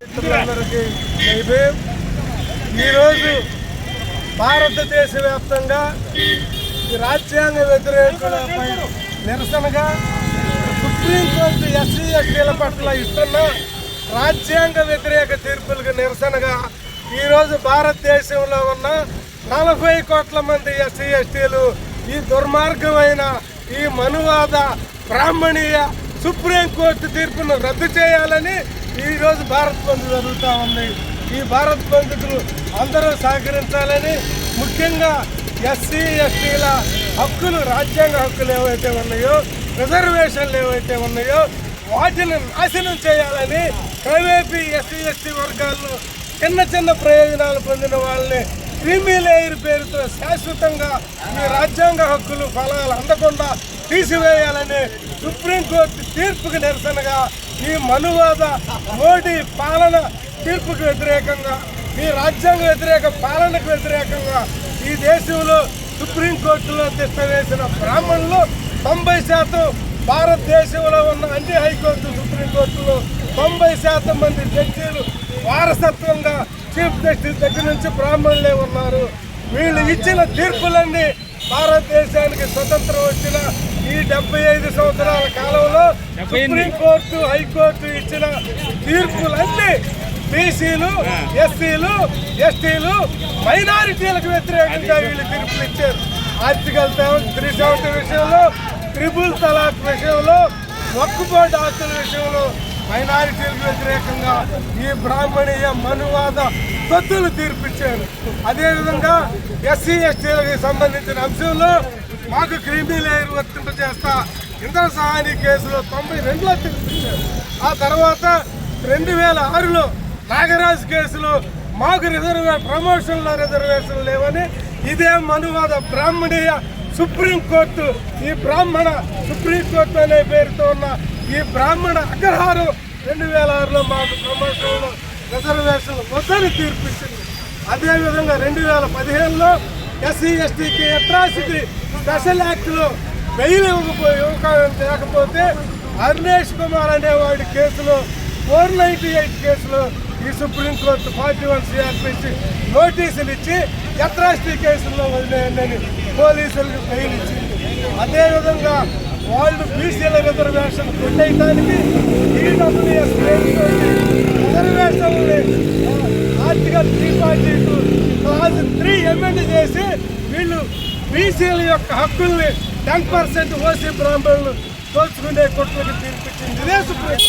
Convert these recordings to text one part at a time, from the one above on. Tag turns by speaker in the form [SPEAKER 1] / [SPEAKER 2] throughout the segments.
[SPEAKER 1] మిత్రులందరికీ జై ఈరోజు భారతదేశ వ్యాప్తంగా ఈ రాజ్యాంగ వ్యతిరేకులపై నిరసనగా సుప్రీంకోర్టు ఎస్సీ ఎస్టీల పట్ల ఇస్తున్న రాజ్యాంగ వ్యతిరేక తీర్పులకు నిరసనగా ఈరోజు భారతదేశంలో ఉన్న నలభై కోట్ల మంది ఎస్సీ ఎస్టీలు ఈ దుర్మార్గమైన ఈ మనువాద బ్రాహ్మణీయ సుప్రీంకోర్టు తీర్పును రద్దు చేయాలని ఈరోజు భారత్ బంద్ జరుగుతూ ఉంది. ఈ భారత్ బంద్కు అందరూ సహకరించాలని ముఖ్యంగా ఎస్సీ ఎస్టీల హక్కులు రాజ్యాంగ హక్కులు ఏవైతే ఉన్నాయో రిజర్వేషన్లు ఏవైతే ఉన్నాయో వాటిని నాశనం చేయాలని ప్రైవేపీ ఎస్సీ ఎస్టీ వర్గాలను చిన్న చిన్న ప్రయోజనాలు పొందిన వాళ్ళని క్రీమీ లేయర్ పేరుతో శాశ్వతంగా మీ రాజ్యాంగ హక్కులు ఫలాలు అందకుండా తీసివేయాలని సుప్రీంకోర్టు తీర్పుకు నిరసనగా ఈ మనువాద మోడీ పాలన తీర్పుకు వ్యతిరేకంగా ఈ రాజ్యాంగ వ్యతిరేక పాలనకు వ్యతిరేకంగా ఈ దేశంలో సుప్రీంకోర్టులో తిష్టవేసిన బ్రాహ్మణులు తొంభై శాతం భారతదేశంలో ఉన్న అన్ని హైకోర్టు సుప్రీంకోర్టులో తొంభై శాతం మంది జడ్జీలు వారసత్వంగా చీఫ్ జస్టిస్ దగ్గర నుంచి బ్రాహ్మణులే ఉన్నారు. వీళ్ళు ఇచ్చిన తీర్పులన్నీ భారతదేశానికి స్వతంత్రం వచ్చిన ఈ డెబ్బై ఐదు సంవత్సరాల కాలంలో సుప్రీంకోర్టు హైకోర్టు ఇచ్చిన తీర్పులన్నీ బీసీలు ఎస్సీలు ఎస్టీలు మైనారిటీలకు వ్యతిరేకంగా వీళ్ళు తీర్పులు ఇచ్చారు. ఆర్టికల్ త్రీ సెవెంటీ విషయంలో ట్రిపుల్ తలాక్ విషయంలో వక్కుబోర్డు ఆస్తుల విషయంలో మైనారిటీలకు వ్యతిరేకంగా ఈ బ్రాహ్మణీయ మనువాద పద్దులు తీర్పిచ్చారు. అదేవిధంగా ఎస్సీ ఎస్టీలకు సంబంధించిన అంశంలో మాకు క్రిమి లేయర్ వర్తింపజేస్తా ఇంద్ర సహాని కేసులో తొంభై రెండులో తీర్పిచ్చారు. ఆ తర్వాత రెండు వేల ఆరులో నాగరాజ్ కేసులో మాకు రిజర్వే ప్రమోషన్లో రిజర్వేషన్ లేవని ఇదే మనువాద బ్రాహ్మణీయ సుప్రీంకోర్టు ఈ బ్రాహ్మణ సుప్రీంకోర్టు అనే పేరుతో ఉన్న ఈ బ్రాహ్మణ అగ్రహారం రెండు వేల ఆరులో మాకు ప్రమోషన్లో రిజర్వేషన్ వద్దని తీర్పిచ్చింది. అదేవిధంగా రెండు వేల పదిహేనులో ఎస్సీ ఎస్టీకి అట్రాసిటీ స్పెషల్ యాక్ట్లో బెయిల్ ఇవ్వకపోయి లేకపోతే అర్నేష్ కుమార్ అనేవాడి కేసులో ఫోర్ నైంటీ ఎయిట్ కేసులో ఈ సుప్రీంకోర్టు ఫార్టీ వన్ సిఆర్పిసి నోటీసులు ఇచ్చి అట్రాసిటీ కేసుల్లో వదిలేయండి పోలీసులకు బెయిల్ ఇచ్చింది. అదేవిధంగా వాళ్ళు బీసీల రిజర్వేషన్ కొట్టేయడానికి EWS రిజర్వేషన్ని article three forty two clause three amend చేసి వీళ్ళు బీసీల యొక్క హక్కుల్ని టెన్ పర్సెంట్ ఓసీ బ్రాహ్మణులు దోచుకునే కొట్లకు తీర్పిచ్చింది ఇదే సుప్రీం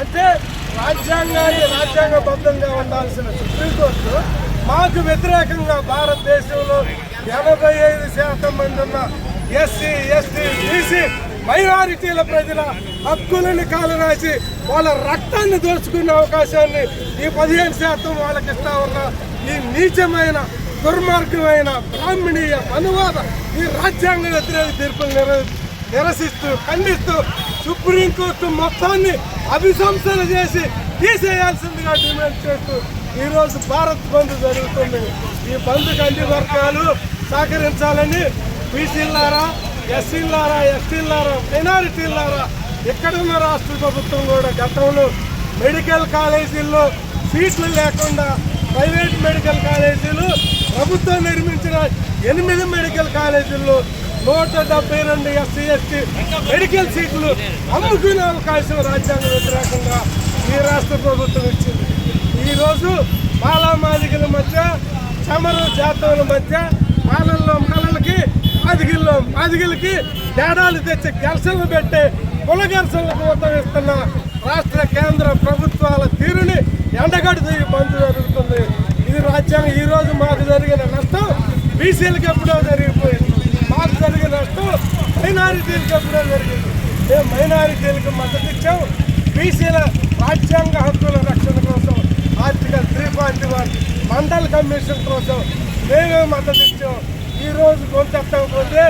[SPEAKER 1] అంటే రాజ్యాంగాన్ని రాజ్యాంగబద్ధంగా ఉండాల్సిన సుప్రీంకోర్టు మాకు వ్యతిరేకంగా భారతదేశంలో ఎనభై ఐదు శాతం మంది ఉన్న ఎస్సీ ఎస్టీ బీసీ మైనారిటీల ప్రజల హక్కులను కాలరాసి వాళ్ళ రక్తాన్ని దోచుకునే అవకాశాన్ని ఈ పదిహేను శాతం వాళ్ళకి ఇస్తా ఉన్న ఈ నీచమైన దుర్మార్గమైన బ్రాహ్మణీయ అనువాద ఈ రాజ్యాంగ వ్యతిరేక తీర్పులు నిర నిరసిస్తూ ఖండిస్తూ సుప్రీంకోర్టు మొత్తాన్ని అభిశంసన చేసి తీసేయాల్సిందిగా డిమాండ్ చేస్తూ ఈరోజు భారత్ బంద్ జరుగుతుంది. ఈ బంద్కు అన్ని వర్గాలు సహకరించాలని బీసీలారా ఎస్సీలారా ఎస్టీలారా మైనారిటీలారా ఎక్కడున్న రాష్ట్ర ప్రభుత్వం కూడా గతంలో మెడికల్ కాలేజీల్లో సీట్లు లేకుండా ప్రైవేట్ మెడికల్ కాలేజీలు ప్రభుత్వం నిర్మించిన ఎనిమిది మెడికల్ కాలేజీల్లో నూట డెబ్బై రెండు ఎస్సీ ఎస్టీ మెడికల్ సీట్లు అమ్ముకునే అవకాశం రాజ్యాంగ వ్యతిరేకంగా ఈ రాష్ట్ర ప్రభుత్వం ఇచ్చింది. ఈరోజు మాలామాదిగల మధ్య చమరు జాతవుల మధ్య మాలల్లో మాలలకి మాదిగిల్లో మాదిగిలకి తేడాలు తెచ్చి ఘర్షణలు పెట్టి కుల ఘర్షణలకు ఇస్తున్న రాష్ట్ర కేంద్ర ప్రభుత్వాల తీరుని ఎండగడుతూ బంద్ జరుగుతుంది. ఇది రాజ్యాంగం ఈరోజు మాకు జరిగిన నష్టం బీసీలకు ఎప్పుడో జరిగిపోయింది. మాకు జరిగిన నష్టం మైనారిటీలకు ఎప్పుడో జరిగింది. మేము మైనారిటీలకు మద్దతు ఇచ్చాం. బీసీల రాజ్యాంగ హక్కుల రక్షణ కోసం article three point one Mandal commission కోసం మేమే మద్దతు ఇచ్చాం. ఈ రోజు గొంతెత్తకపోతే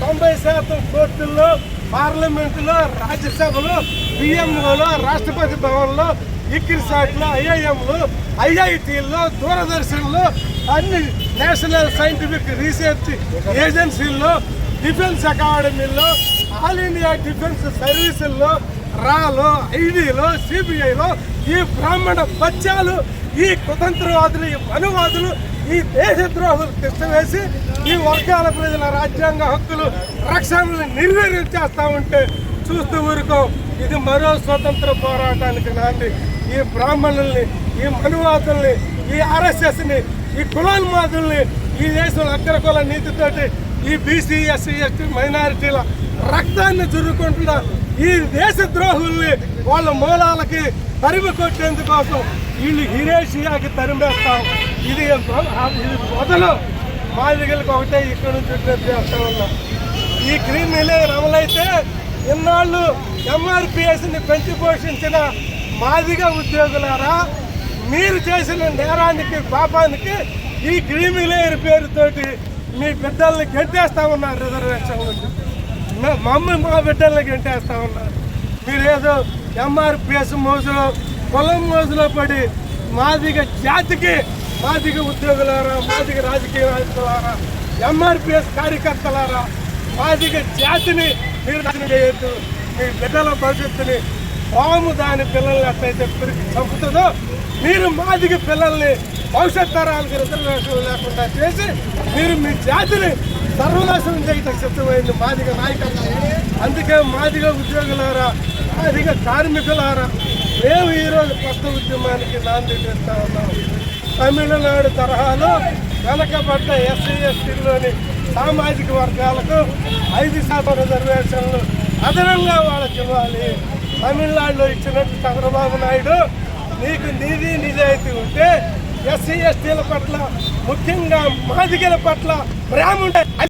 [SPEAKER 1] తొంభై శాతం కోర్టుల్లో పార్లమెంటులో రాజ్యసభలో పిఎంఓలో రాష్ట్రపతి భవన్లో ఇక్రిసాట్లో ఐఐఎంలు ఐఐటీల్లో దూరదర్శన్లో అన్ని నేషనల్ సైంటిఫిక్ రీసెర్చ్ ఏజెన్సీల్లో డిఫెన్స్ అకాడమీలో ఆల్ ఇండియా డిఫెన్స్ సర్వీసుల్లో రాలో ఐడీలో సిబిఐలో ఈ బ్రాహ్మణ బత్యాలు ఈ కుతంత్రవాదులు ఈ మనువాదులు ఈ దేశద్రోహులు తిష్టవేసి ఈ వర్గాల ప్రజల రాజ్యాంగ హక్కులు రక్షణలు నిర్వీర్యం చేస్తూ ఉంటే చూస్తూ ఊరుకో ఇది మరో స్వతంత్ర పోరాటానికి నాంది. ఈ బ్రాహ్మణుల్ని ఈ మనువాదుల్ని ఈ ఆర్ఎస్ఎస్ని ఈ కులాన్మాదుల్ని ఈ దేశంలో అగ్రకుల నీతితోటి ఈ బీసీ ఎస్సీ ఎస్టీ మైనారిటీల రక్తాన్ని చురుకుంటున్న ఈ దేశ ద్రోహుల్ని వాళ్ళ మూలాలకి తరిమి కొట్టేందుకోసం వీళ్ళు హిరేషియాకి తరిమేస్తాం. ఇది ఇది మొదలు. మాదిగలకు ఒకటే ఇక్కడ నుంచి విజ్ఞప్తి చేస్తా ఉన్నా. ఈ క్రీమ్ మిలేర్ అమలైతే ఇన్నాళ్ళు ఎంఆర్పిఎస్ని పెంచి పోషించిన మాదిగ ఉద్యోగులారా మీరు చేసిన నేరానికి పాపానికి ఈ క్రీమ్ లేయర్ పేరుతోటి మీ బిడ్డల్ని గెంటేస్తా ఉన్నారు రిజర్వేషన్ నుంచి మా- మమ్మల్ని మా బిడ్డల్ని గెంటేస్తా ఉన్నారు. మీరేదో ఎంఆర్పిఎస్ మోజులో పొలం మోజులో పడి మాదిగ జాతికి మాదిగ ఉద్యోగులారా మాదిగ రాజకీయ నాయకులారా ఎంఆర్పిఎస్ కార్యకర్తలారా మాదిగ జాతిని మీరు చేయొద్దు. మీ బిడ్డల భవిష్యత్తుని పాము దాని పిల్లల్ని ఎట్లయితే పెరిగి చంపుతుందో మీరు మాదిగ పిల్లల్ని భవిష్యత్ తరాలకి రిజర్వేషన్ లేకుండా చేసి మీరు మీ జాతిని సర్వనాశనం చేయటం సిద్ధమైంది మాదిగ నాయకత్వం. అందుకే మాదిగ ఉద్యోగులారా మాదిగ కార్మికులారా మేము ఈరోజు కొత్త ఉద్యమానికి నాంది చేస్తా ఉన్నాము తమిళనాడు తరహాలో వెనకబడ్డ ఎస్సీ ఎస్టీలోని సామాజిక వర్గాలకు ఐదు శాతం రిజర్వేషన్లు అదనంగా వాళ్ళకి ఇవ్వాలి. తమిళనాడులో ఇచ్చినట్టు చంద్రబాబు నాయుడు నీకు నీది నిజాయితీ ఉంటే ఎస్సీ ఎస్టీల పట్ల ముఖ్యంగా మాదిగల పట్ల ప్రేమ ఉంటాయి